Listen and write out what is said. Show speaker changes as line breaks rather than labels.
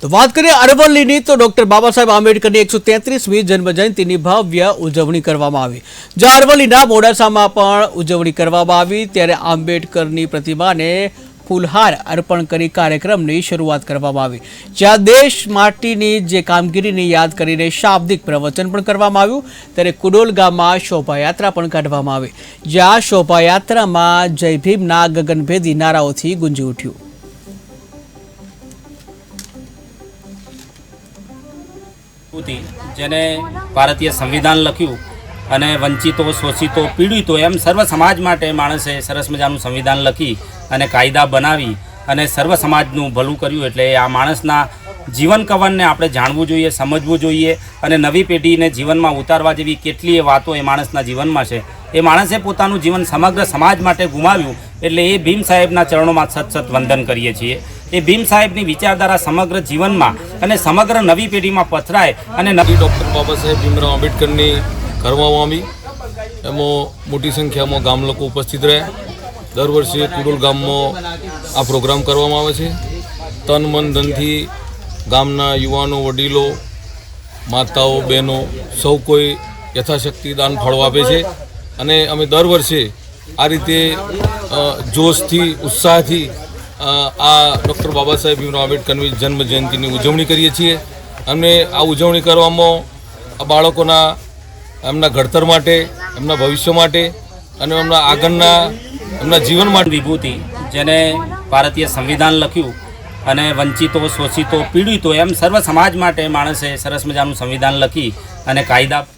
તો વાત કરીએ અરવલ્લીની, તો ડોક્ટર બાબા સાહેબ આંબેડકરની એકસો તેત્રીસમી જન્મજયંતિની ભવ્ય ઉજવણી કરવામાં આવી. જ્યાં અરવલ્લીના મોડાસામાં પણ ઉજવણી કરવામાં આવી, ત્યારે આંબેડકરની પ્રતિમાને ફૂલહાર અર્પણ કરી કાર્યક્રમની શરૂઆત કરવામાં આવી. જ્યાં દેશ માટીની જે કામગીરીને યાદ કરીને શાબ્દિક પ્રવચન પણ કરવામાં આવ્યું, ત્યારે કુડોલ ગામમાં શોભાયાત્રા પણ કાઢવામાં આવી. જ્યાં શોભાયાત્રામાં જય ભીમના ગગનભેદી નારાઓથી ગુંજી ઉઠ્યું.
હતી જેને ભારતીય સંવિધાન લખ્યું અને વંચિતો, શોષિતો, પીડિતો એમ સર્વ સમાજ માટે માણસે સરસ મજાનું સંવિધાન લખી અને કાયદા બનાવી અને સર્વ સમાજનું ભલું કર્યું એટલે આ માણસના જીવન કવનને આપણે જાણવું જોઈએ, સમજવું જોઈએ અને નવી પેઢીને જીવનમાં ઉતારવા જેવી કેટલીય વાતો એ માણસના જીવનમાં છે. એ માણસે પોતાનું જીવન સમગ્ર સમાજ માટે ગુમાવ્યું એટલે એ ભીમ સાહેબના ચરણોમાં સત સત વંદન કરીએ છીએ. એ ભીમ સાહેબની વિચારધારા સમગ્ર જીવનમાં અને સમગ્ર નવી પેઢીમાં પથરાય અને નવી
ડૉક્ટર બાબા સાહેબ ભીમરાવ આંબેડકરની કરવામાં આવી. એમાં મોટી સંખ્યામાં ગામ લોકો ઉપસ્થિત રહ્યા દર વર્ષે કુડોલ ગામમાં આ પ્રોગ્રામ કરવામાં આવે છે. તન મન ધનથી ગામના યુવાનો, વડીલો, માતાઓ, બહેનો સૌ કોઈ યથાશક્તિ દાન ફાળો આપે છે. અને અમે દર વર્ષે આ રીતે જોશથી, ઉત્સાહથી આ ડૉક્ટર બાબા સાહેબ ભીમરાવ આંબેડકરની જન્મ જયંતિની ઉજવણી કરીએ છીએ. અને આ ઉજવણી કરવામાં બાળકોના એમના ઘડતર માટે, એમના ભવિષ્ય માટે અને એમના આગળના, એમના જીવન માટે
વિભૂતિ જેને ભારતીય સંવિધાન લખ્યું અને વંચિતો, શોષિતો, પીડિતો એમ સર્વ સમાજ માટે માણસે સરસ મજાનું સંવિધાન લખી અને કાયદા